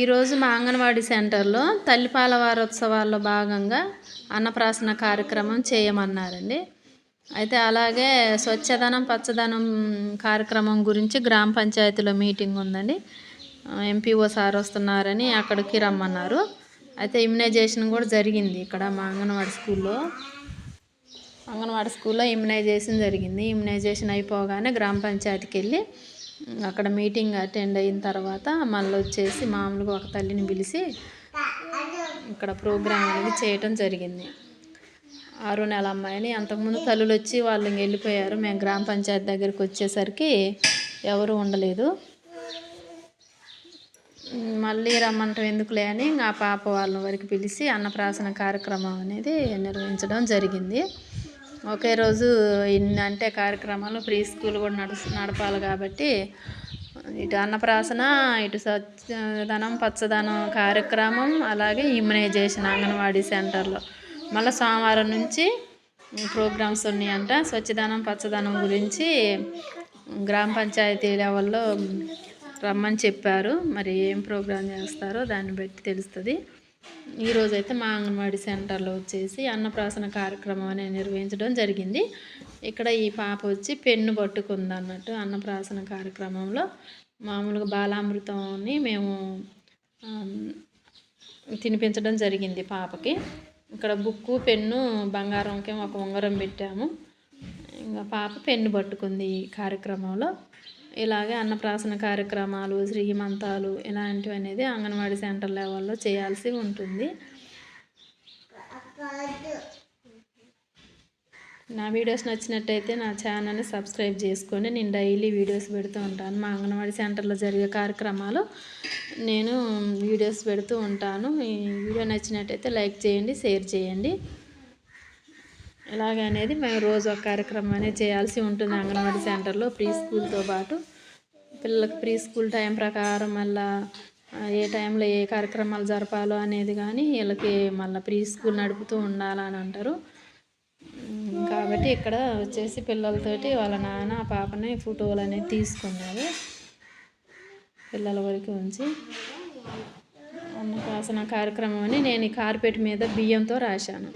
ఈరోజు మా అంగన్వాడీ సెంటర్లో తల్లిపాల వారోత్సవాల్లో భాగంగా అన్నప్రాసన కార్యక్రమం చేయమన్నారండి. అయితే అలాగే స్వచ్ఛదనం పచ్చదనం కార్యక్రమం గురించి గ్రామ పంచాయతీలో మీటింగ్ ఉందండి. ఎంపీఓ సార్ వస్తున్నారని అక్కడికి రమ్మన్నారు. అయితే ఇమ్యునైజేషన్ కూడా జరిగింది ఇక్కడ మా అంగన్వాడీ స్కూల్లో. అంగన్వాడీ స్కూల్లో ఇమ్యునైజేషన్ జరిగింది. ఇమ్యునైజేషన్ అయిపోగానే గ్రామ పంచాయతీకి వెళ్ళి అక్కడ మీటింగ్ అటెండ్ అయిన తర్వాత మళ్ళీ వచ్చేసి మామూలుగా ఒక తల్లిని పిలిచి ఇక్కడ ప్రోగ్రామ్ అనేది చేయటం జరిగింది. ఆరు నెల అమ్మాయిని అంతకుముందు తల్లులు వచ్చి వాళ్ళు వెళ్ళిపోయారు. మేము గ్రామ పంచాయతీ దగ్గరికి వచ్చేసరికి ఎవరు ఉండలేదు. మళ్ళీ రమ్మంటాం ఎందుకులే అని ఆ పాప వాళ్ళ వరకు పిలిచి అన్నప్రాసన కార్యక్రమం అనేది నిర్వహించడం జరిగింది. ఒకే రోజు ఇన్ని అంటే కార్యక్రమాలు ప్రీ స్కూల్ కూడా నడు నడపాలి కాబట్టి ఇటు అన్నప్రాసన ఇటు స్వచ్ఛదనం పచ్చదనం కార్యక్రమం అలాగే ఇమ్యునైజేషన్ అంగన్వాడీ సెంటర్లో. మళ్ళీ సోమవారం నుంచి ప్రోగ్రామ్స్ ఉన్నాయంట. స్వచ్ఛదనం పచ్చదనం గురించి గ్రామ పంచాయతీ లెవెల్లో రమ్మని చెప్పారు. మరి ఏం ప్రోగ్రామ్ చేస్తారో దాన్ని బట్టి తెలుస్తుంది. ఈరోజైతే మా అంగన్వాడీ సెంటర్లో వచ్చేసి అన్నప్రాసన కార్యక్రమం అనేది నిర్వహించడం జరిగింది. ఇక్కడ ఈ పాప వచ్చి పెన్ను పట్టుకుంది అన్నట్టు అన్నప్రాసన కార్యక్రమంలో మామూలుగా బాలామృతంని మేము తినిపించడం జరిగింది పాపకి. ఇక్కడ బుక్కు పెన్ను బంగారంకి ఒక ఉంగరం పెట్టాము. ఇంకా పాప పెన్ను పట్టుకుంది ఈ కార్యక్రమంలో. ఇలాగే అన్నప్రాసన కార్యక్రమాలు శ్రీమంతాలు ఇలాంటివి అనేది అంగన్వాడీ సెంటర్ లెవెల్లో చేయాల్సి ఉంటుంది. నా వీడియోస్ నచ్చినట్టయితే నా ఛానల్ని సబ్స్క్రైబ్ చేసుకొని నేను డైలీ వీడియోస్ పెడుతూ ఉంటాను. మా అంగన్వాడీ సెంటర్లో జరిగే కార్యక్రమాలు నేను వీడియోస్ పెడుతూ ఉంటాను. ఈ వీడియో నచ్చినట్టయితే లైక్ చేయండి షేర్ చేయండి. ఇలాగ అనేది మేము రోజు ఒక కార్యక్రమం అనేది చేయాల్సి ఉంటుంది అంగన్వాడీ సెంటర్లో ప్రీ స్కూల్తో పాటు. పిల్లలకు ప్రీ స్కూల్ టైం ప్రకారం మళ్ళా ఏ టైంలో ఏ కార్యక్రమాలు జరపాలో అనేది కానీ వీళ్ళకి మళ్ళీ ప్రీ స్కూల్ నడుపుతూ ఉండాలని అంటారు. కాబట్టి ఇక్కడ వచ్చేసి పిల్లలతోటి వాళ్ళ నాన్న పాపని ఫోటోలు అనేది తీసుకున్నారు. పిల్లల వరకు ఉంచి అన్నప్రాసన కార్యక్రమం అని నేను ఈ కార్పెట్ మీద బియ్యంతో రాశాను.